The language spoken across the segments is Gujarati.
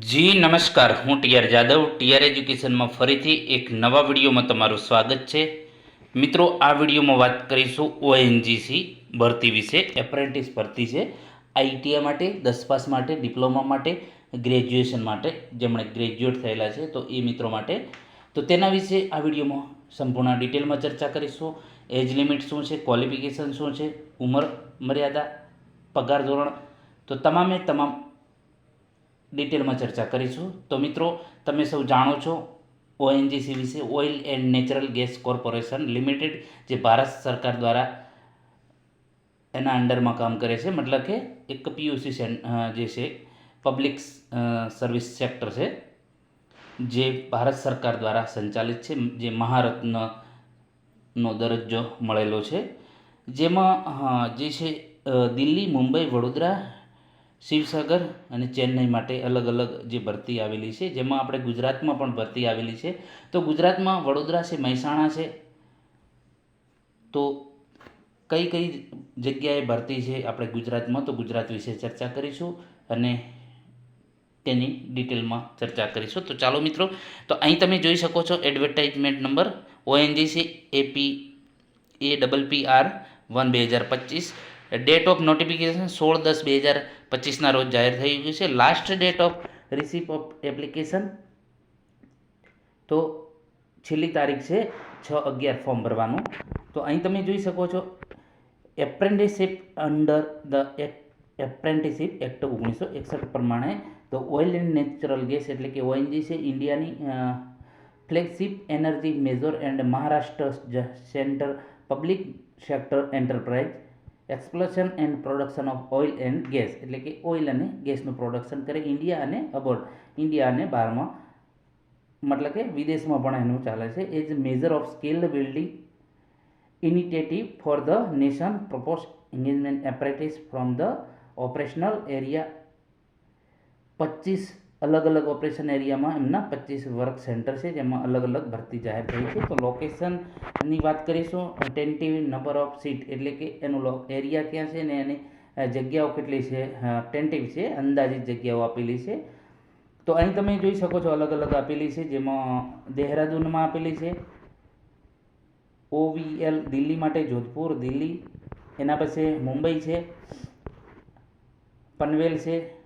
જી, નમસ્કાર. હું ટીઆર જાદવ. ટીઆર એજ્યુકેશનમાં ફરીથી એક નવા વિડીયોમાં તમારું સ્વાગત છે. મિત્રો, આ વિડીયોમાં વાત કરીશું ઓએનજીસી ભરતી વિશે. એપ્રેન્ટિસ ભરતી છે. આઈટીઆઈ માટે દસ પાસ માટે, ડિપ્લોમા માટે, ગ્રેજ્યુએશન માટે. જેમણે ગ્રેજ્યુએટ થયેલા છે, તો એ મિત્રો માટે. તો તેના વિશે આ વિડીયોમાં સંપૂર્ણ ડિટેલમાં ચર્ચા કરીશું. એજ લિમિટ શું છે? ક્વોલિફિકેશન શું છે? ઉંમર મર્યાદા? પગાર ધોરણ? તો તમામે તમામ ડિટેલમાં ચર્ચા કરીશું. તો મિત્રો, તમે સૌ જાણો છો ઓએનજીસી વિશે oil and natural gas corporation limited, જે ભારત સરકાર દ્વારા એના અંડરમાં કામ કરે છે. મતલબ કે એક પીયુસી જે છે, પબ્લિક સર્વિસ સેક્ટર છે, જે ભારત સરકાર દ્વારા સંચાલિત છે જે મહારત્નનો દરજ્જો મળેલો છે. જેમાં જે છે દિલ્હી, મુંબઈ, વડોદરા શિવસાગર અને ચેન્નઈ માટે અલગ અલગ જે ભરતી આવેલી છે, જેમાં આપણે ગુજરાતમાં પણ ભરતી આવેલી છે. તો ગુજરાતમાં વડોદરા છે, મહેસાણા છે. તો કઈ કઈ જગ્યાએ ભરતી છે આપણે ગુજરાતમાં? તો ગુજરાત વિશે ચર્ચા કરીશું અને તેની ડિટેલમાં ચર્ચા કરીશું. તો ચાલો મિત્રો, તો અહીં તમે જોઈ શકો છો advertisement number ONGC AP A double P R one બે હજાર પચીસ. ડેટ ઓફ નોટિફિકેશન સોળ દસ બે હજાર પચીસના રોજ જાહેર થઈ ગયું છે. Last date of receipt of application તો છેલ્લી તારીખ છે છ અગિયાર ફોર્મ ભરવાનું. તો અહીં તમે જોઈ શકો છો apprenticeship under the apprenticeship act ઓગણીસો એકસઠ પ્રમાણે તો ઓઇલ એન્ડ નેચરલ ગેસ એટલે કે ઓએનજી છે, ઇન્ડિયાની flagship energy major and Maharashtra centre public sector enterprise exploration and production of oil and gas એટલે કે ઓઇલ અને ગેસનું પ્રોડક્શન કરે ઇન્ડિયા અને અબોર્ડ ઇન્ડિયા અને બહારમાં મતલબ કે વિદેશમાં પણ એનું ચાલે છે. As major of skilled building initiative for the nation propose engagement apprentice from the operational area પચીસ અલગ અલગ ઓપરેશન એરિયામાં એમના પચીસ વર્ક સેન્ટર છે, જેમાં અલગ અલગ ભરતી જાહેર થઈ છે. તો લોકેશનની વાત કરીશું ટેન્ટિવ નંબર ઓફ સીટ એટલે કે એનું એરિયા ક્યાં છે ને એની જગ્યાઓ કેટલી છે? ટેન્ટિવ છે, અંદાજિત જગ્યાઓ આપેલી છે. તો અહીં તમે જોઈ શકો છો અલગ અલગ આપેલી છે, જેમાં દેહરાદૂનમાં આપેલી છે. ઓવીએલ દિલ્હી માટે જોધપુર, દિલ્હી. એના પછી મુંબઈ છે. પનવેલ છે.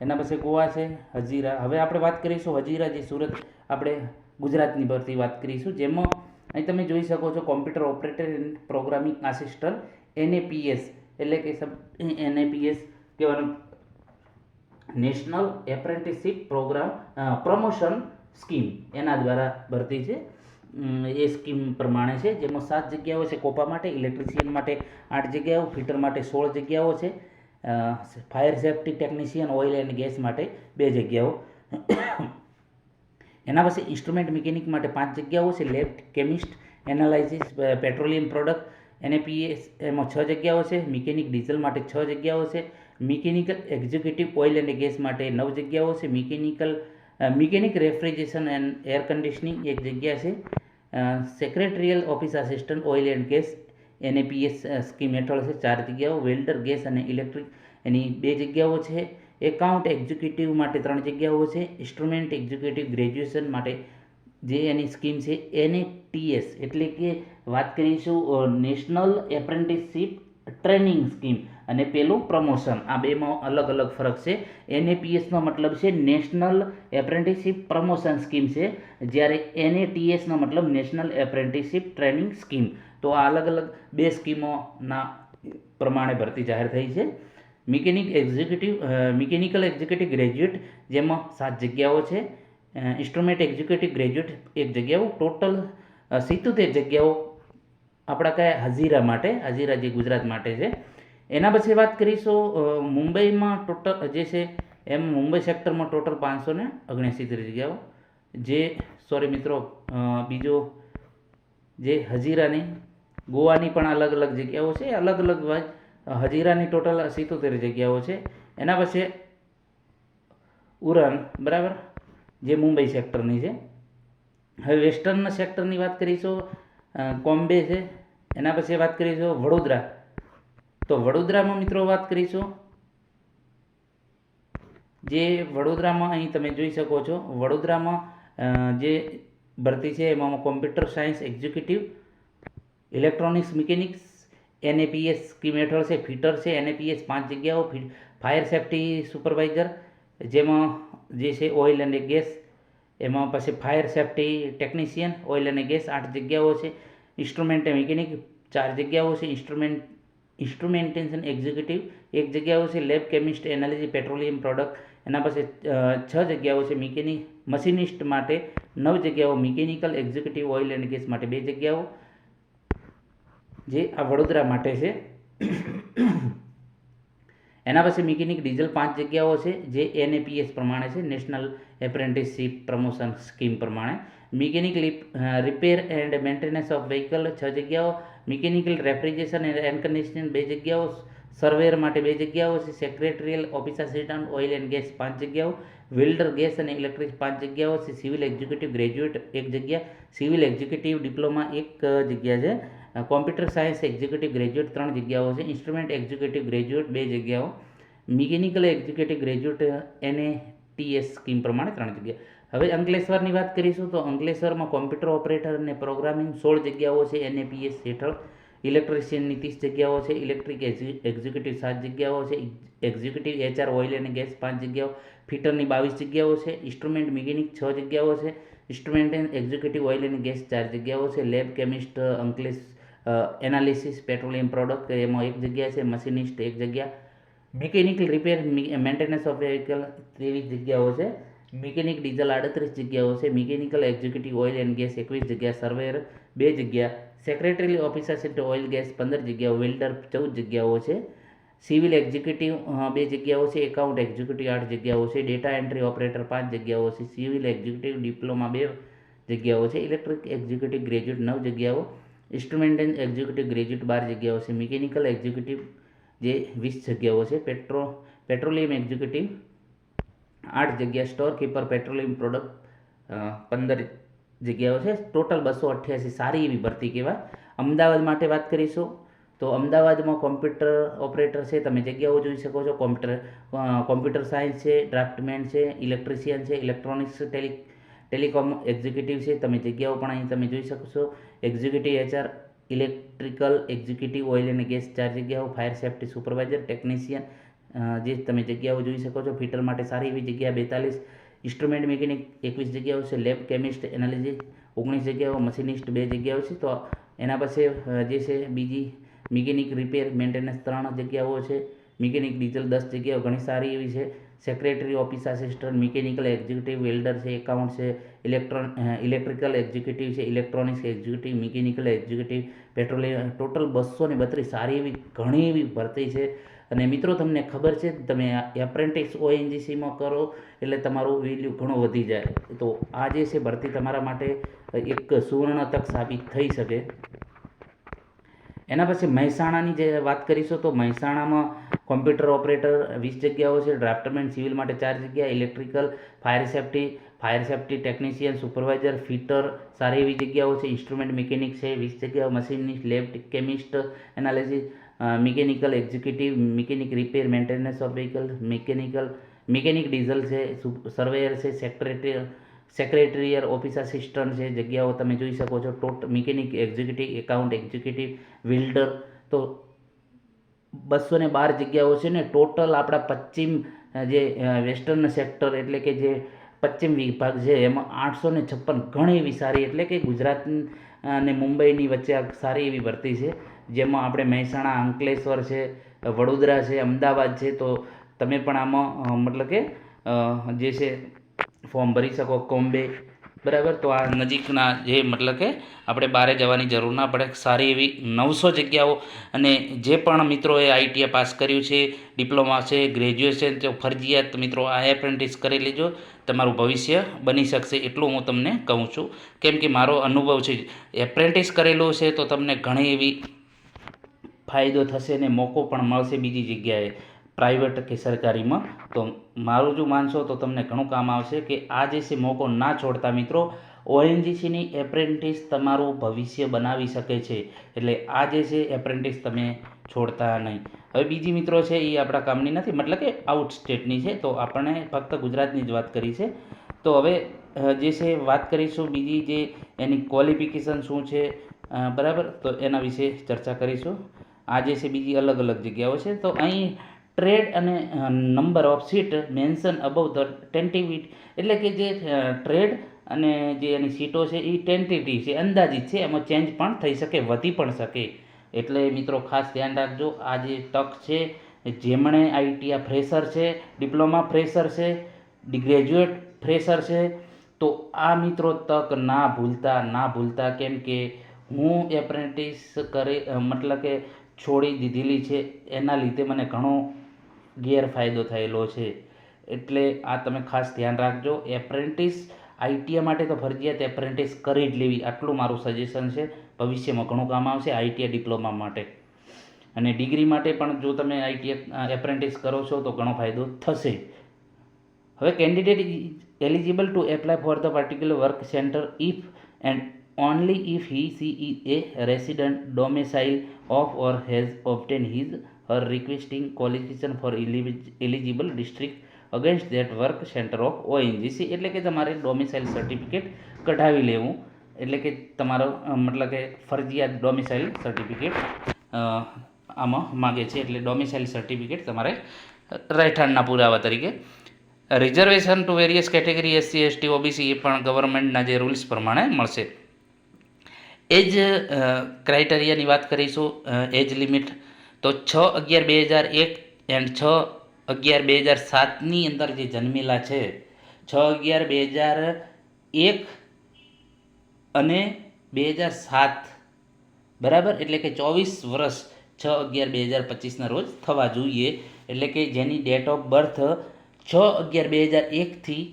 એના પછી ગોવા છે, હજીરા. હવે આપણે વાત કરીશું હજીરા જે સુરત આપણે ગુજરાતની ભરતી વાત કરીશું. જેમાં અહીં તમે જોઈ શકો છો computer operator and programming assistant, NAPS. એટલે કે સબ એનએપીએસ કહેવાનું. National apprenticeship programme promotion scheme એના દ્વારા ભરતી છે. એ સ્કીમ પ્રમાણે છે. જેમાં સાત જગ્યાઓ છે કોપા માટે, ઇલેક્ટ્રિશિયન માટે આઠ જગ્યાઓ, ફિટર માટે સોળ જગ્યાઓ છે. Fire safety technician oil and gas માટે બે જગ્યાઓ. એના પછી ઇન્સ્ટ્રુમેન્ટ મિકેનિક માટે પાંચ જગ્યાઓ છે lab chemist analysis petroleum product NAPS એમાં છ જગ્યાઓ છે મિકેનિક ડીઝલ માટે છ જગ્યાઓ છે mechanical executive oil and gas માટે નવ જગ્યાઓ છે mechanical mechanic refrigeration and air conditioning એક જગ્યા છે secretarial office assistant oil and gas NAPS scheme હેઠળ છે, ચાર જગ્યાઓ, વેલ્ડર, ગેસ અને ઇલેક્ટ્રિક. એની બે જગ્યાઓ છે, એકાઉન્ટ એક્ઝિક્યુટિવ માટે ત્રણ જગ્યાઓ છે, ઇન્સ્ટ્રુમેન્ટ એક્ઝિક્યુટિવ ગ્રેજ્યુએશન માટે જે એની સ્કીમ છે એને ટીએસ એટલે કે વાત કરીશું નેશનલ એપ્રેન્ટિસશીપ ટ્રેનિંગ સ્કીમ અને પેલું પ્રમોશન. આ બેમાં અલગ અલગ ફરક છે. એનએપીએસનો મતલબ છે, નેશનલ એપ્રેન્ટિસશીપ પ્રમોશન સ્કીમ છે, જ્યારે એનએટીએસનો મતલબ નેશનલ એપ્રેન્ટિસશીપ ટ્રેનિંગ સ્કીમ. તો આ અલગ અલગ બે સ્કીમોના પ્રમાણે ભરતી જાહેર થઈ છે. Mechanic executive mechanical executive graduate જેમાં સાત જગ્યાઓ છે. ઇન્સ્ટ્રુમેન્ટ એક્ઝિક્યુટિવ ગ્રેજ્યુએટ એક જગ્યાઓ. ટોટલ સિત્તોતેર જગ્યાઓ આપણા કયા હજીરા માટે, હજીરા જે ગુજરાત માટે છે. એના પછી વાત કરીશું મુંબઈમાં ટોટલ, જે છે, એમ મુંબઈ સેક્ટરમાં ટોટલ પાંચસો ને ઓગણસિત્તેર જગ્યાઓ. જે, સોરી મિત્રો બીજો જે હજીરાની ગોવાની પણ અલગ અલગ જગ્યાઓ છે, અલગ અલગ હજીરાની ટોટલ સિત્તોતેર જગ્યાઓ છે. એના પછી ઉરન બરાબર? જે મુંબઈ સેક્ટરની છે. હવે વેસ્ટર્ન સેક્ટરની વાત કરીશું કોમ્બે છે. એના પછી વાત કરીશું વડોદરા. તો વડોદરામાં મિત્રો વાત કરીશું. જે વડોદરામાં અહીં તમે જોઈ શકો છો, વડોદરામાં જે ભરતી છે એમાં computer science executive electronics mechanics, NAPS scheme હેઠળ છે, ફિટર છે, એનએપીએસ પાંચ જગ્યાઓ ફાયર સેફ્ટી સુપરવાઇઝર, જેમાં જે છે ઓઇલ અને ગેસ, એમાં પછી ફાયર સેફ્ટી ટેકનિશિયન, ઓઇલ અને ગેસ આઠ જગ્યાઓ છે, ઇન્સ્ટ્રુમેન્ટ મિકેનિક ચાર જગ્યાઓ છે, ઇન્સ્ટ્રુમેન્ટ, ઇન્સ્ટ્રુમેન્ટેશન એક્ઝિક્યુટિવ એક જગ્યાઓ છે, lab chemist analysis petroleum product, એના પાસે છ જગ્યાઓ છે, મિકેનિક, મશીનિસ્ટ માટે નવ જગ્યાઓ, mechanical, executive, oil and gas માટે બે જગ્યાઓ જે આ વડોદરા માટે છે. એના પછી મિકેનિક ડીઝલ પાંચ જગ્યાઓ છે, જે એનએપીએસ પ્રમાણે છે, નેશનલ એપ્રેન્ટિસશીપ પ્રમોશન સ્કીમ પ્રમાણે. Mechanic repair and maintenance of vehicle છ જગ્યાઓ. મિકેનિકલ રેફ્રિજરેશન એન્ડ એર બે જગ્યાઓ. સર્વેર માટે બે જગ્યાઓ છે, secretarial office assistant oil and gas પાંચ જગ્યાઓ. વેલ્ડર ગેસ અને ઇલેક્ટ્રિક પાંચ જગ્યાઓ છે, સિવિલ એક્ઝિક્યુટિવ ગ્રેજ્યુએટ એક જગ્યા, સિવિલ એક્ઝિક્યુટિવ ડિપ્લોમા એક જગ્યા છે. કોમ્પ્યુટર સાયન્સ એક્ઝિક્યુટિવ ગ્રેજ્યુએટ ત્રણ જગ્યાઓ છે. ઇન્સ્ટ્રુમેન્ટ એક્ઝિક્યુટિવ ગ્રેજ્યુએટ બે જગ્યાઓ. મિકેનિકલ એક્ઝિક્યુટિવ ગ્રેજ્યુએટ એને ટીએસ સ્કીમ પ્રમાણે ત્રણ જગ્યા. હવે અંકલેશ્વરની વાત કરીશું તો અંકલેશ્વરમાં કોમ્પ્યુટર ઓપરેટર અને પ્રોગ્રામિંગ સોળ જગ્યાઓ છે. એનએપીએસ હેઠળ. ઇલેક્ટ્રિશિયનની ત્રીસ જગ્યાઓ છે. ઇલેક્ટ્રિક એક્ઝિક્યુટિવ સાત જગ્યાઓ છે. એક્ઝિક્યુટિવ, એચઆર, ઓઇલ અને ગેસ પાંચ જગ્યાઓ. ફિટરની બાવીસ જગ્યાઓ છે. ઇન્સ્ટ્રુમેન્ટ મિકેનિક છ જગ્યાઓ છે. ઇન્સ્ટ્રુમેન્ટ એન્ડ એક્ઝિક્યુટિવ, ઓઇલ અને ગેસ ચાર જગ્યાઓ છે. લેબ કેમિસ્ટ અંકલેશ એનાલિસિસ પેટ્રોલિયમ પ્રોડક્ટ એમાં એક જગ્યા છે મશીનિસ્ટ એક જગ્યા. Mechanical repair maintenance of vehicle ત્રેવીસ જગ્યાઓ છે. મિકેનિક ડીઝલ આડત્રીસ જગ્યાઓ છે. Mechanical executive oil and gas એકવીસ જગ્યા. સર્વેયર બે જગ્યા. Secretary officer assistant oil gas પંદર જગ્યાઓ. વેલ્ડર ચૌદ જગ્યાઓ છે. સિવિલ એક્ઝિક્યુટિવ બે જગ્યાઓ છે. એકાઉન્ટ એક્ઝિક્યુટિવ આઠ જગ્યાઓ છે. ડેટા એન્ટ્રી ઓપરેટર પાંચ જગ્યાઓ છે. સિવિલ એક્ઝિક્યુટિવ ડિપ્લોમા બે જગ્યાઓ છે. ઇલેક્ટ્રિક એક્ઝિક્યુટિવ ગ્રેજ્યુએટ નવ જગ્યાઓ. ઇન્સ્ટ્રુમેન્ટ એન્ડ એક્ઝિક્યુટિવ ગ્રેજ્યુએટ બાર જગ્યાઓ છે. મિકેનિકલ એક્ઝિક્યુટિવ જે વીસ જગ્યાઓ છે. પેટ્રો, પેટ્રોલિયમ એક્ઝિક્યુટિવ આઠ જગ્યા, સ્ટોર કીપર, પેટ્રોલિયમ પ્રોડક્ટ પંદર જગ્યાઓ છે. ટોટલ બસો અઠ્યાસી સારી એવી ભરતી કહેવાય. અમદાવાદ માટે વાત કરીશું તો અમદાવાદમાં કોમ્પ્યુટર ઓપરેટર છે. તમે જગ્યાઓ જોઈ શકો છો. કોમ્પ્યુટર કોમ્પ્યુટર સાયન્સ છે, ડ્રાફ્ટમેન છે, ઇલેક્ટ્રિશિયન છે, ઇલેક્ટ્રોનિક્સ, ટેલિ ટેલિકોમ એક્ઝિક્યુટિવ છે, તમે જગ્યાઓ પણ અહીં તમે જોઈ શકો છો. Executive HR electrical executive oil અને ગેસ ચાર જગ્યાઓ ફાયર સેફ્ટી સુપરવાઇઝર ટેકનિશિયન જે તમે જગ્યાઓ જોઈ શકો છો. ફિટર માટે સારી એવી જગ્યા બેતાલીસ. ઇન્સ્ટ્રુમેન્ટ મિકેનિક એકવીસ જગ્યાઓ છે. લેબ કેમિસ્ટ એનાલિસિસ ઓગણીસ જગ્યાઓ. મશીનિસ્ટ બે જગ્યાઓ છે. તો એના પાસે જે છે, બીજી મિકેનિક રિપેર મેન્ટેનન્સ ત્રણ જગ્યાઓ છે. મિકેનિક ડીઝલ દસ જગ્યાઓ. ઘણી સારી એવી છે. Secretary office assistant mechanical executive welder છે એકાઉન્ટ છે ઇલેક્ટ્રોન ઇલેક્ટ્રિકલ એક્ઝિક્યુટિવ છે electronics executive mechanical executive petroleum total બસો ને બત્રીસ. સારી એવી ઘણી એવી ભરતી છે. અને મિત્રો, તમને ખબર છે, તમે એપ્રેન્ટિસ ઓએનજીસીમાં કરો, એટલે તમારું વેલ્યુ ઘણું વધી જાય. તો આ જે છે, ભરતી તમારા માટે એક સુવર્ણ તક સાબિત થઈ શકે. એના પછી મહેસાણાની જે વાત કરીશું તો મહેસાણામાં કોમ્પ્યુટર ઓપરેટર વીસ જગ્યાઓ છે ડ્રાફ્ટમેન સિવિલ માટે ચાર જગ્યા electrical fire safety fire safety technician supervisor fitter સારી એવી જગ્યાઓ છે ઇન્સ્ટ્રુમેન્ટ મિકેનિક છે, વીસ જગ્યાઓ machinist lab chemist analysis mechanical executive mechanic repair maintenance of vehicle mechanical mechanic diesel છે સર્વેયર છે સેક્રેટરી સેક્રેટરીયર ઓફિસ આસિસ્ટન્ટ છે, જગ્યાઓ તમે જોઈ શકો છો, ટોટ mechanic executive, account executive, welder. તો બસો ને બાર જગ્યાઓ છે ને, ટોટલ આપણા પશ્ચિમ જે વેસ્ટર્ન સેક્ટર એટલે કે જે પશ્ચિમ વિભાગ છે, એમાં આઠસો ને છપ્પન ઘણી એવી સારી એટલે કે ગુજરાત અને મુંબઈની વચ્ચે સારી એવી ભરતી છે. જેમાં આપણે મહેસાણા, અંકલેશ્વર છે, વડોદરા છે, અમદાવાદ છે, તો તમે પણ આમાં મતલબ કે જે છે ફોર્મ ભરી શકો કોમ્બે બરાબર? તો આ નજીકના જે મતલબ કે આપણે બહારે જવાની જરૂર ના પડે, સારી એવી નવસો જગ્યાઓ અને જે પણ મિત્રોએ આઈટીઆઈ પાસ કર્યું છે, ડિપ્લોમા છે, ગ્રેજ્યુએશન તો ફરજિયાત મિત્રો આ એપ્રેન્ટિસ કરી લેજો, તમારું ભવિષ્ય બની શકશે એટલું હું તમને કહું છું. કેમ કે મારો અનુભવ છે એપ્રેન્ટિસ કરેલો છે તો તમને ઘણી એવી ફાયદો થશે અને મોકો પણ મળશે બીજી જગ્યાએ. પ્રાઇવેટ કે સરકારીમાં. તો મારું જો માનશો તો તમને ઘણું કામ આવશે કે આ જે છે મોકો ના છોડતા મિત્રો, ઓએનજીસીની એપ્રેન્ટિસ તમારું ભવિષ્ય બનાવી શકે છે. એટલે આ જે છે એપ્રેન્ટિસ તમે છોડતા નહીં. હવે બીજી મિત્રો છે એ આપણા કામની નથી, મતલબ કે આઉટ સ્ટેટની છે. તો આપણે ફક્ત ગુજરાતની જ વાત કરી છે. તો હવે જે છે વાત કરીશું બીજી જે એની ક્વોલિફિકેશન શું છે બરાબર? તો એના વિશે ચર્ચા કરીશું. આ જે છે બીજી અલગ અલગ જગ્યાઓ છે. તો અહીં ટ્રેડ અને number of seat mention above the tentative એટલે કે જે ટ્રેડ અને જે એની સીટો છે એ ટેન્ટિટી છે, અંદાજિત છે, એમાં ચેન્જ પણ થઈ શકે, વધી પણ શકે. એટલે મિત્રો ખાસ ધ્યાન રાખજો, આ જે તક છે, જેમણે આઈટીઆ ફ્રેશર છે ડિપ્લોમા ફ્રેશર છે ગ્રેજ્યુએટ ફ્રેશર છે, તો આ મિત્રો તક ના ભૂલતા ના ભૂલતા, કેમ કે હું એપ્રેન્ટિસ કરી મતલબ કે છોડી દીધેલી છે, એના લીધે મને ઘણો ગેરફાયદો થયેલો છે. એટલે આ તમે ખાસ ધ્યાન રાખજો. એપ્રેન્ટિસ આઈટીઆઈ માટે તો ફરજિયાત એપ્રેન્ટિસ કરી જ લેવી. આટલું મારું સજેશન છે. ભવિષ્યમાં ઘણું કામ આવશે આઈટીઆઈ ડિપ્લોમા માટે. અને ડિગ્રી માટે પણ જો તમે આઈટીઆઈ એપ્રેન્ટિસ કરો છો તો ઘણો ફાયદો થશે. હવે candidate is eligible to apply for the particular work centre if and only if he she is a resident domicile of or has obtain his her requesting qualification for eligible district against that work centre of ONGC એટલે કે તમારે ડોમિસાઇલ સર્ટિફિકેટ કઢાવી લેવું. એટલે કે તમારો મતલબ કે ફરજિયાત ડોમિસાઇલ સર્ટિફિકેટ આમાં માગે છે. એટલે ડોમિસાઇલ સર્ટિફિકેટ તમારે રહેઠાણના પુરાવા તરીકે. Reservation to various category SC ST OBC એ પણ ગવર્મેન્ટના જે રૂલ્સ પ્રમાણે મળશે. એજ ક્રાઇટેરિયાની વાત કરીશું. એજ લિમિટ તો છ અગિયાર બે હજાર એક એન્ડ છ અગિયાર બે હજાર સાતની અંદર જે જન્મેલા છે, છ અગિયાર બે હજાર એક અને બે હજાર સાત. બરાબર? એટલે કે ચોવીસ વર્ષ છ અગિયાર બે હજાર પચીસના રોજ થવા જોઈએ. એટલે કે જેની ડેટ ઓફ બર્થ છ અગિયાર બે હજાર એકથી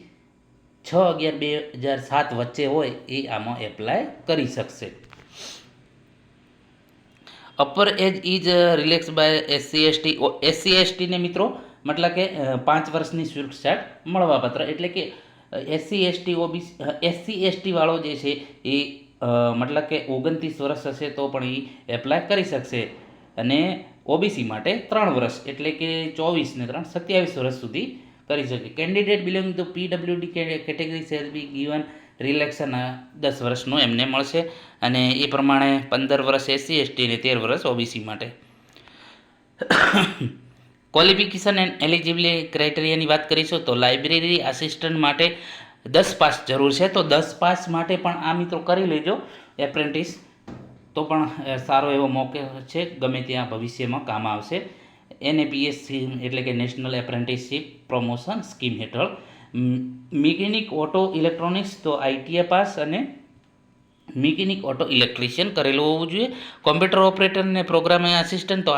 છ અગિયાર બે હજાર સાત વચ્ચે હોય, એ આમાં એપ્લાય કરી શકશે. Upper age is relax by SC ST SC એસટીને મિત્રો, મતલબ કે પાંચ વર્ષની છૂટછાટ મળવાપાત્ર એટલે કે SC ST OBC SC ST વાળો જે છે, એ મતલબ કે ઓગણત્રીસ વર્ષ હશે તો પણ એ એપ્લાય કરી શકશે. અને ઓબીસી માટે ત્રણ વર્ષ, એટલે કે ચોવીસ ને ત્રણ, સત્યાવીસ વર્ષ સુધી કરી શકે. Candidate belong to PWD category shall be given relaxation દસ વર્ષનું એમને મળશે અને એ પ્રમાણે પંદર વર્ષ એસસી, એસટી અને તેર વર્ષ ઓબીસી માટે. ક્વોલિફિકેશન એન્ડ એલિજિબિલિટી ક્રાઇટેરિયાની વાત કરીશું તો લાઇબ્રેરી આસિસ્ટન્ટ માટે દસ પાસ જરૂર છે. તો દસ પાસ માટે પણ આ મિત્રો કરી લેજો એપ્રેન્ટિસ તો પણ સારો એવો મોકો છે. ગમે ત્યાં ભવિષ્યમાં કામ આવશે. એનએપીએસસી એટલે કે નેશનલ એપ્રેન્ટિસશીપ પ્રમોશન સ્કીમ હેઠળ મિકેનિક ઓટો ઇલેક્ટ્રોનિક્સ તો આઈટીઆઈ પાસ અને મિકેનિક ઓટો ઇલેક્ટ્રિશિયન કરેલું હોવું જોઈએ. કોમ્પ્યુટર ઓપરેટર ને પ્રોગ્રામિંગ આસિસ્ટન્ટ તો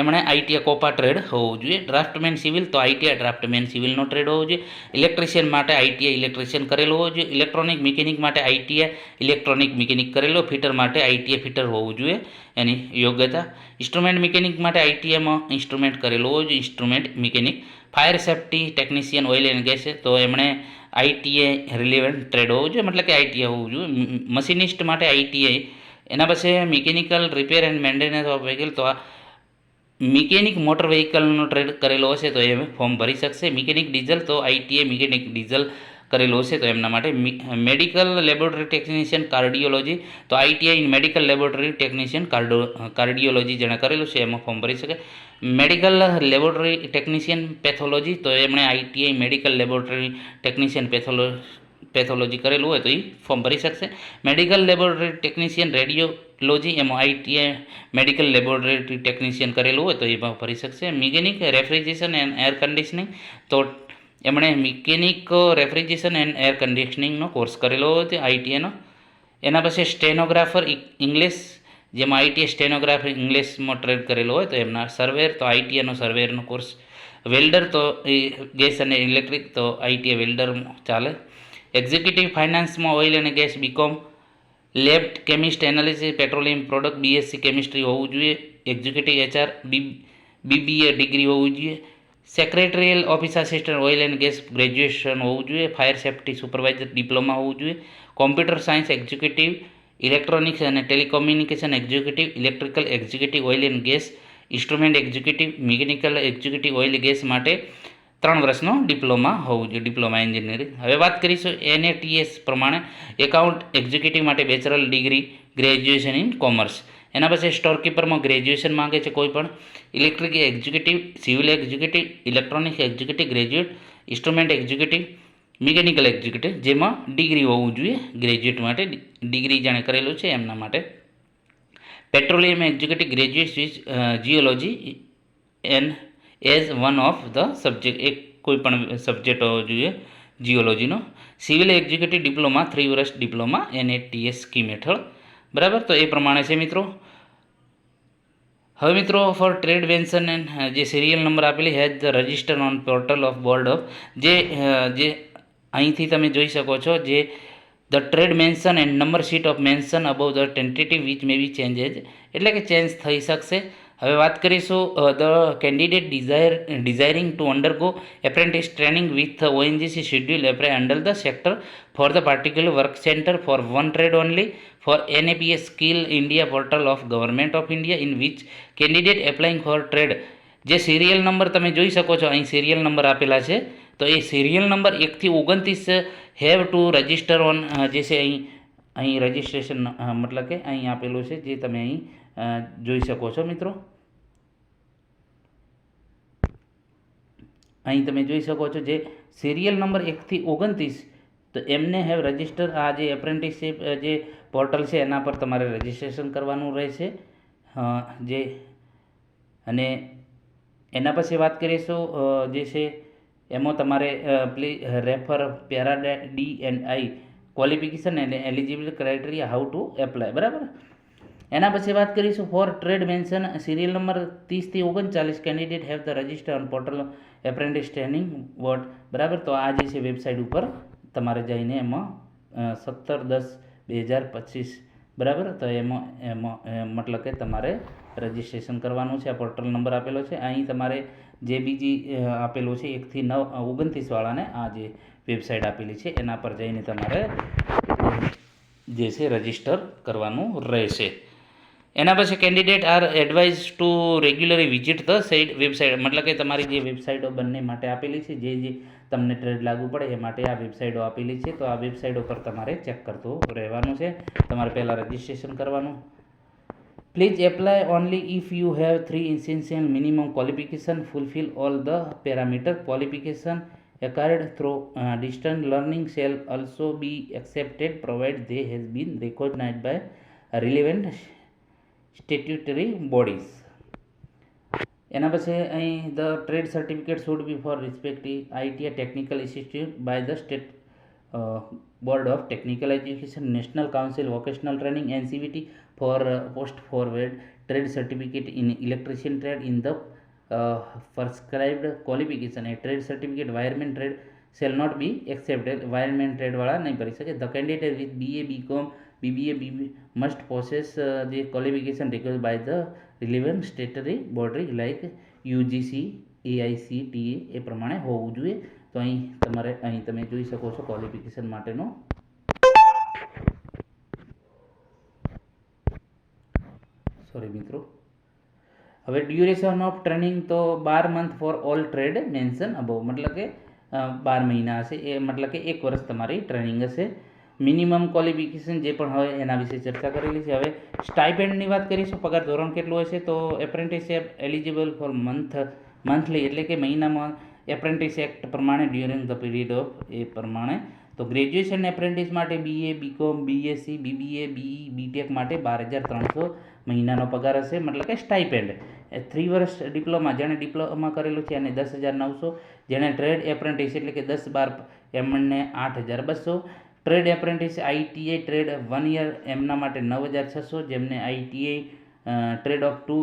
એમણે આઈટીઆઈ કોપા ટ્રેડ હોવું જોઈએ. ડ્રાફ્ટમેન સિવિલ તો આઈટીઆઈ ડ્રાફ્ટમેન સિવિલનો ટ્રેડ હોવો જોઈએ. ઇલેક્ટ્રિશિયન માટે આઈટીઆઈ ઇલેક્ટ્રિશિયન કરેલું હોવું જોઈએ. ઇલેક્ટ્રોનિક મિકેનિક માટે આઈટીઆઈ ઇલેક્ટ્રોનિક મિકેનિક કરેલો. ફિટર માટે આઈટીઆઈ ફિટર હોવું જોઈએ. એની યોગ્યતા ઇન્સ્ટ્રુમેન્ટ મિકેનિક માટે આઈટીઆઈમાં ઇન્સ્ટ્રુમેન્ટ કરેલું જ instrument mechanic fire safety technician oil and gas તો એમણે આઈટીએ રિલેવન્ટ ટ્રેડ હોવું જોઈએ, મતલબ કે આઈટીએ હોવું જોઈએ. મશીનિસ્ટ માટે આઈટીઆઈ એના પછી mechanical repair and maintenance of vehicle તો આ મિકેનિક મોટર વ્હીકલનો ટ્રેડ કરેલો હશે, તો એ ફોર્મ ભરી શકશે. મિકેનિક ડીઝલ તો આઈટીઆઈ મિકેનિક ડીઝલ કરેલું હશે, તો એમના માટે મેડિકલ લેબોરેટરી ટેકનિશિયન કાર્ડિયોલોજી, તો ITI medical laboratory technician cardio, cardiology જેણે કરેલું છે, એમાં ફોર્મ ભરી શકે. મેડિકલ લેબોરેટરી ટેકનિશિયન પેથોલોજી, તો એમણે આઈટીઆઈ મેડિકલ લેબોરેટરી ટેકનિશિયન પેથોલો, પેથોલોજી કરેલું હોય, તો એ ફોર્મ ભરી શકશે. મેડિકલ લેબોરેટરી ટેકનિશિયન રેડિયોલોજી, એમાં આઈટીઆઈ મેડિકલ લેબોરેટરી ટેકનિશિયન કરેલું હોય, તો એ ભરી શકશે. Mechanic, refrigeration and air conditioning, તો એમણે મિકેનિક, રેફ્રિજરેશન એન્ડ એર કન્ડિશનિંગનો કોર્સ કરેલો હતો આઈટીએનો એના પછી સ્ટેનોગ્રાફર ઇંગ્લિશ, જેમાં આઈટીએ સ્ટેનોગ્રાફર ઇંગ્લિશમાં ટ્રેડ કરેલો હોય તો એમના સર્વેર તો આઈટીએનો સર્વેરનો કોર્સ. વેલ્ડર તો એ ગેસ અને ઇલેક્ટ્રિક, તો આઈટીએ વેલ્ડર ચાલે. એક્ઝિક્યુટિવ ફાઇનાન્સમાં ઓઇલ અને gas BCom. Lab chemist analysis, petroleum product BSc chemistry હોવું જોઈએ. Executive HR B BBA degree હોવું જોઈએ. Secretarial office assistant oil and gas graduation હોવું જોઈએ, ફાયર સેફ્ટી સુપરવાઇઝર ડિપ્લોમા હોવું જોઈએ, કોમ્પ્યુટર સાયન્સ એક્ઝિક્યુટિવ, ઇલેક્ટ્રોનિક્સ અને telecommunication executive, electrical executive oil and gas, instrument executive, mechanical executive oil gas માટે ત્રણ વર્ષનો ડિપ્લોમા હોવું જોઈએ, ડિપ્લોમા એન્જિનિયરિંગ. હવે વાત કરીશું એનએટીએસ પ્રમાણે એકાઉન્ટ એક્ઝિક્યુટિવ માટે bachelor degree, graduation in commerce. એના પછી સ્ટોરકીપરમાં ગ્રેજ્યુએશન માંગે છે કોઈ પણ. Electric executive civil executive electronic executive graduate instrument executive mechanical executive જેમાં ડિગ્રી હોવું જોઈએ. ગ્રેજ્યુએટ માટે ડિગ્રી જાણે કરેલું છે એમના માટે. Petroleum executive graduate with geology and as one of the subject એક કોઈ પણ સબ્જેક્ટ હોવો જોઈએ જીઓલોજીનો સિવિલ એક્ઝિક્યુટિવ ડિપ્લોમા થ્રી વર્ષ ડિપ્લોમા એન એટીએસ સ્કીમ હેઠળ બરાબર? તો એ પ્રમાણે છે મિત્રો. હવે મિત્રો ફોર ટ્રેડ એન્ડ જે સિરિયલ નંબર આપેલી has the register on portal of board of, જે જે અહીંથી તમે જોઈ શકો છો, જે the trade mention and number sheet of mention above the tentative which may be changes એટલે કે ચેન્જ થઈ શકશે. હવે વાત કરીશું the candidate desire, desiring to undergo apprentice training with ONGC schedule એપ્રે, under the sector for the particular work centre for one trade only. For NAPS skill India portal of government of India in which candidate applying for trade જે સિરિયલ નંબર તમે જોઈ શકો છો, અહીં સિરિયલ નંબર આપેલા છે. તો એ સિરિયલ નંબર એકથી ઓગણત્રીસ હેવ ટુ રજિસ્ટર ઓન જે છે અહીં અહીં રજિસ્ટ્રેશન મતલબ કે અહીં આપેલું છે, જે તમે અહીં જોઈ શકો છો મિત્રો. અહીં તમે જોઈ શકો છો જે સિરિયલ નંબર એકથી ઓગણત્રીસ, તો એમને હેવ રજિસ્ટર આ જે એપ્રેન્ટિસશીપ જે પોર્ટલ છે, એના પર તમારે રજિસ્ટ્રેશન કરવાનું રહેશે. જે, અને એના પછી વાત કરીશું જે છે, એમાં તમારે please refer para D and I qualification અને eligible criteria how to apply બરાબર? એના પછી વાત કરીશું for trade mention serial number ત્રીસથી ઓગણચાલીસ candidate have the register on portal apprentice training what બરાબર? તો આ જે છે વેબસાઇટ ઉપર તમારે જઈને એમાં સત્તર દસ બે હજાર પચીસ. બરાબર? તો એમાં એમાં મતલબ કે તમારે રજિસ્ટ્રેશન કરવાનું છે, આ પોર્ટલ નંબર આપેલો છે. અહીં તમારે જે બીજી આપેલું છે, એકથી નવ ઓગણત્રીસવાળાને આ જે વેબસાઇટ આપેલી છે, એના પર જઈને તમારે જે છે રજિસ્ટર કરવાનું રહેશે. એના પછી candidate are advise to regularly visit the site website મતલબ કે તમારી જે વેબસાઇટો બંને માટે આપેલી છે, જે જે તમને ટ્રેડ લાગુ પડે એ માટે આ વેબસાઇટો આપેલી છે. તો આ વેબસાઇટો પર તમારે ચેક કરતું રહેવાનું છે. તમારે પહેલાં રજિસ્ટ્રેશન કરવાનું. Please apply only if you have three essential minimum qualification fulfil all the parameter qualification accord through distance learning shall also be accepted provide they has been been by relevant statutory bodies એના પછી અહીં the trade certificate should be for respective ITI technical institute by the state board of technical education national council vocational training NCVT for post forward trade certificate in electrician trade in the prescribed qualification a trade certificate wireman trade shall not be accepted wireman ટ્રેડવાળા નહીં કરી શકે. The candidate with BA BCom BBA BB must possess uh, the qualification required by the relevant statutory body like UGC AICTA એ પ્રમાણે હોવું જોઈએ. તો અહીં તમારે અહીં તમે જોઈ શકો છો ક્વોલિફિકેશન માટેનો. સોરી મિત્રો. હવે ડ્યુરેશન ઓફ ટ્રેનિંગ તો બાર month for all trade mention above મતલબ કે બાર મહિના હશે. એ મતલબ કે એક વર્ષ તમારી ટ્રેનિંગ હશે. મિનિમમ ક્વોલિફિકેશન જે પણ હોય એના વિશે ચર્ચા કરેલી છે. હવે સ્ટાઇપેન્ડની વાત કરીશું પગાર ધોરણ કેટલું હશે તો apprenticeship eligible for month monthly એટલે કે મહિનામાં એપ્રેન્ટિસ એક્ટ પ્રમાણે ડ્યુરિંગ ધ પીરિયડ ઓફ એ પ્રમાણે. તો ગ્રેજ્યુએશન એપ્રેન્ટિસ માટે BA BCom BSc BBA BE BTech માટે બાર હજાર ત્રણસો મહિનાનો પગાર હશે. મતલબ કે સ્ટાઇપેન્ડ થ્રી વર્ષ ડિપ્લોમા જેણે ડિપ્લોમા કરેલું છે એને દસ હજાર નવસો. જેણે ટ્રેડ એપ્રેન્ટિસ એટલે કે દસ બાર એમને આઠ હજાર બસો. Trade apprentice ITI trade one year એમના માટે નવ હજાર છસો જેમને આઈટીઆઈ ટ્રેડ ઓફ ટુ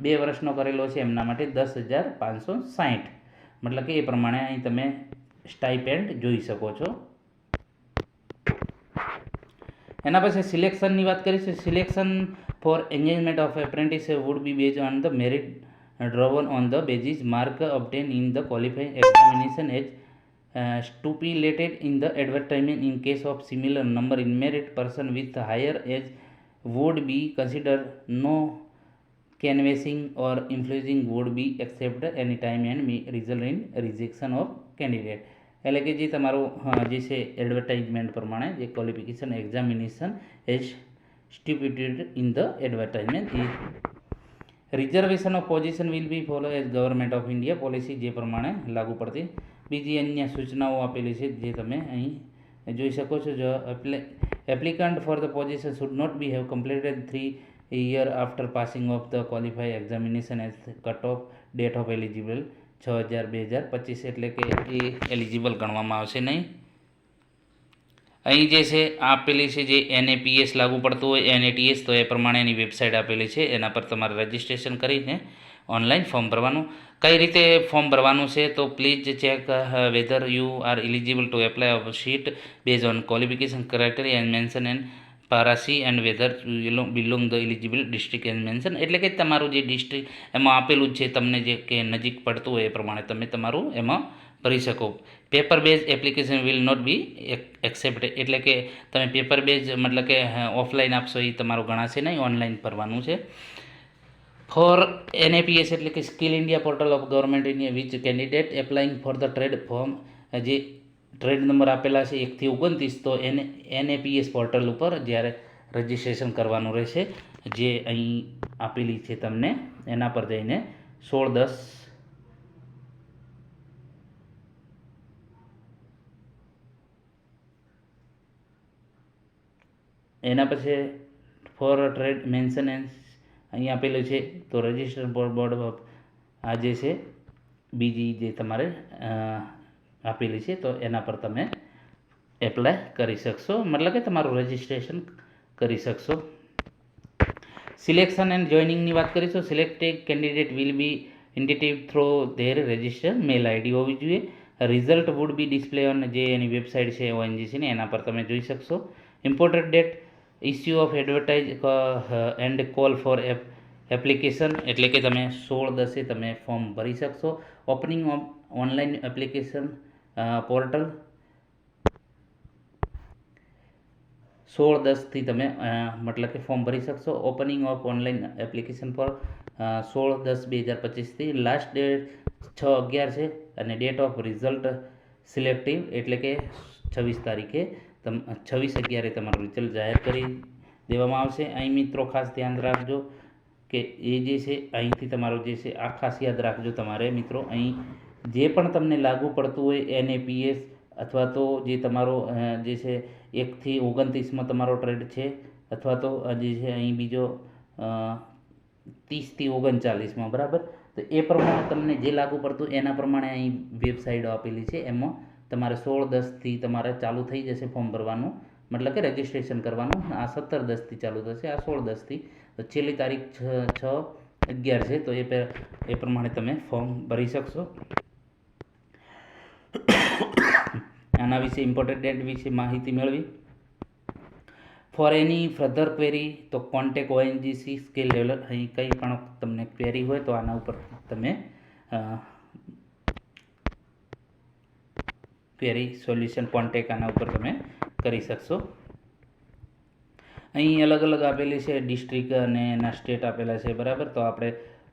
બે વર્ષનો કરેલો છે એમના માટે દસ હજાર પાંચસો સાઠ મતલબ કે એ પ્રમાણે અહીં તમે સ્ટાઇપેન્ડ જોઈ શકો છો. એના પછી સિલેક્શનની વાત કરીશું selection for engagement of apprentice would be base on the merit drawn on the basis mark obtain in the qualifying examination uh, stipulated in the advertisement in case of similar number in merit person with higher age would be considered no canvassing or influencing would be accepted any time and may result in rejection of candidate એટલે કે જે તમારું અ, જે છે એડવર્ટાઇઝમેન્ટ પ્રમાણે જે qualification examination as stipulated in the advertisement a reservation of position will be follow as government of India policy જે પ્રમાણે લાગુ પડતી બીજી અન્ય સૂચનાઓ આપેલી છે જે તમે અહીં જોઈ શકો છો. જો applicant for the position should not be have completed three year after passing of the qualify examination as cut off date of eligible છ હજાર, બે હજાર પચીસ એટલે કે એ એલિજિબલ ગણવામાં આવશે નહીં. અહીં જે છે આપેલી છે જે એનએપીએસ લાગુ પડતું હોય એનએટીએસ તો એ પ્રમાણેની વેબસાઇટ આપેલી છે. એના પર તમારે રજિસ્ટ્રેશન કરીને ઓનલાઈન ફોર્મ ભરવાનું. કઈ રીતે ફોર્મ ભરવાનું છે તો please check whether you are eligible to apply of seat base on qualification criteria and mention and para C and whether belong the eligible district and mention એટલે કે તમારું જે ડિસ્ટ્રિક્ટ એમાં આપેલું છે, તમને જે કે નજીક પડતું હોય એ પ્રમાણે તમે તમારું એમાં ભરી શકો. Paper base application will not be accepted એટલે કે તમે પેપર બેઝ મતલબ કે ઓફલાઈન આપશો એ તમારું ગણાશે નહીં ઓનલાઈન ભરવાનું છે. ફોર એનએપીએસ એટલે કે skill India portal of government India which candidate applying for the trade form જે ટ્રેડ નંબર આપેલા છે એકથી ઓગણત્રીસ, તો એને એનએપીએસ પોર્ટલ ઉપર જ્યારે રજિસ્ટ્રેશન કરવાનું રહેશે, જે અહીં આપેલી છે તમને, એના પર જઈને સોળ દસ એના પછી ફોર ટ્રેડ મેન્સનન્સ અહીં આપેલું છે, તો રજિસ્ટર બોર્ડ આ જે છે, બીજી જે તમારે આપેલી છે, તો એના પર તમે એપ્લાય કરી શકશો. મતલબ કે તમારું રજિસ્ટ્રેશન કરી શકશો. સિલેક્શન એન્ડ જોઈનિંગની વાત કરીશું selected candidate will be intimated through their register mail ID હોવી જોઈએ. Result would be display on જે એની વેબસાઇટ છે ઓએનજીસીની એના પર તમે જોઈ શકશો. Important date issue of advertise and call for app application એટલે કે તમે સોળ દસે તમે ફોર્મ ભરી શકશો. Opening of online application portal સોળ દસથી તમે મતલબ કે ફોર્મ ભરી શકશો. ઓપનિંગ ઓફ ઓનલાઈન એપ્લિકેશન પર સોળ દસ બે હજાર પચીસથી. લાસ્ટ ડેટ છ અગિયાર છે અને ડેટ ઓફ રિઝલ્ટ સિલેક્ટિવ એટલે કે છવ્વીસ તારીખે તમ છવ્વીસ અગિયારે તમારું રિઝલ્ટ જાહેર કરી દેવામાં આવશે. અહીં મિત્રો ખાસ ધ્યાન રાખજો કે એ જે છે, અહીંથી તમારો જે છે, આ ખાસ યાદ રાખજો તમારે મિત્રો. અહીં જે પણ તમને લાગુ પડતું હોય, એનએપીએસ અથવા તો જે તમારો જે છે, એકથી ઓગણત્રીસમાં તમારો ટ્રેડ છે, અથવા તો જે છે, અહીં બીજો ત્રીસથી ઓગણચાલીસમાં, બરાબર? તો એ પ્રમાણે તમને જે લાગુ પડતું એના પ્રમાણે અહીં વેબસાઇટો આપેલી છે. એમાં તમારે સોળ દસથી તમારે ચાલુ થઈ જશે ફોર્મ ભરવાનું. મતલબ કે રજિસ્ટ્રેશન કરવાનું. આ સત્તર દસથી ચાલુ થશે, આ સોળ દસથી. તો છેલ્લી તારીખ છ છ, અગિયાર છે, તો એ એ પ્રમાણે તમે ફોર્મ ભરી શકશો. આના વિશે ઇમ્પોર્ટન્ટ વિશે માહિતી મેળવી. ફોર એની ફર્ધર ક્વેરી તો કોન્ટેક ઓએનજીસી સ્કિલ લેવલ અહીં કંઈ પણ તમને ક્વેરી હોય, તો આના ઉપર તમે ક્વેરી સોલ્યુશન કોન્ટેક આના ઉપર તમે કરી શકશો. અહીં અલગ અલગ આપેલી છે ડિસ્ટ્રિક્ટ અને એના સ્ટેટ આપેલા છે, બરાબર? તો આપણે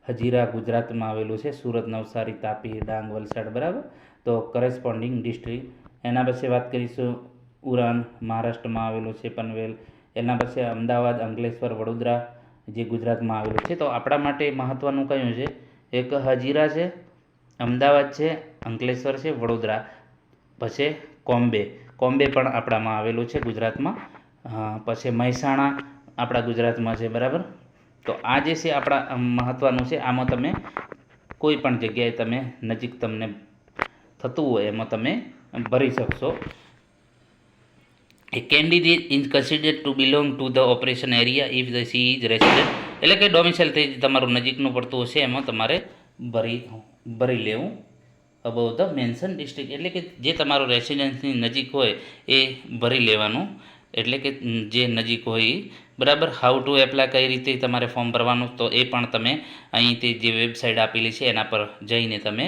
હજીરા ગુજરાતમાં આવેલું છે, સુરત, નવસારી, તાપી, ડાંગ, વલસાડ, બરાબર? તો કરસ્પોન્ડિંગ ડિસ્ટ્રિક્ટ એના પછી વાત કરીશું ઉરાન, મહારાષ્ટ્રમાં આવેલું છે, પનવેલ. એના પછી અમદાવાદ, અંકલેશ્વર, વડોદરા, જે ગુજરાતમાં આવેલું છે. તો આપણા માટે મહત્ત્વનું કયું છે? એક હજીરા છે, અમદાવાદ છે, અંકલેશ્વર છે, વડોદરા. પછી કોમ્બે. કોમ્બે પણ આપણામાં આવેલું છે ગુજરાતમાં. પછી મહેસાણા આપણા ગુજરાતમાં છે, બરાબર? તો આ જે છે આપણા મહત્ત્વનું છે, આમાં તમે કોઈ પણ જગ્યાએ તમે નજીક તમને થતું હોય એમાં તમે ભરી શકશો. A candidate is considered to belong to the operation area if the she is resident એટલે કે ડોમિસાઇલ તમારું નજીકનું પડતું હશે, એમાં તમારે ભરી ભરી લેવું. અબાઉ ધ મેન્શન ડિસ્ટ્રિક્ટ એટલે કે જે તમારું રેસિડેન્સની નજીક હોય એ ભરી લેવાનું. એટલે કે જે નજીક હોય એ બરાબર? હાઉ ટુ એપ્લાય કઈ રીતે તમારે ફોર્મ ભરવાનું તો એ પણ તમે અહીંથી જે વેબસાઇટ આપેલી છે એના પર જઈને તમે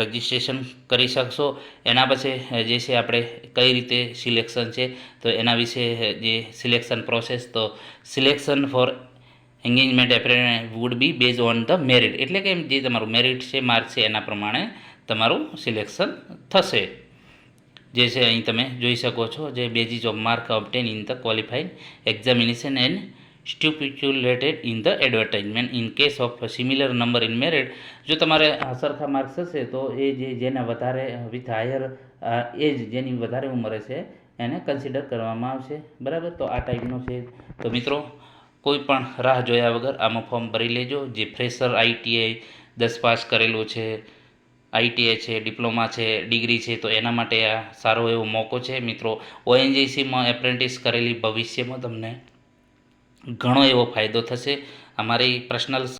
રજિસ્ટ્રેશન કરી શકશો. એના પછી જે છે આપણે કઈ રીતે સિલેક્શન છે તો એના વિશે જે સિલેક્શન પ્રોસેસ તો selection for engagement apprentice would be base on the merit એટલે કે જે તમારું મેરિટ છે માર્ક છે, એના પ્રમાણે તમારું સિલેક્શન થશે. જે છે અહીં તમે જોઈ શકો છો, જે basis of mark obtained in the qualified examination and stipulated in the advertisement in case of similar number in merit જો તમારે સરખા માર્ક્સ હશે, તો એ જે જેને વધારે વિથ હાયર એજ જેની વધારે ઉંમરે છે, એને કન્સિડર કરવામાં આવશે. બરાબર? તો આ ટાઈપનો છે. તો મિત્રો કોઈ પણ રાહ જોયા વગર આમાં ફોર્મ ભરી લેજો. જે ફ્રેશર આઈટીઆઈ દસ પાસ કરેલું છે આઈટીઆઈ છે ડિપ્લોમા છે ડિગ્રી છે, તો એના માટે આ સારો એવો મોકો છે. મિત્રો ઓએનજીસીમાં એપ્રેન્ટિસ કરેલી ભવિષ્યમાં તમને ઘણો એવો ફાયદો થશે. અમારી પર્સનલ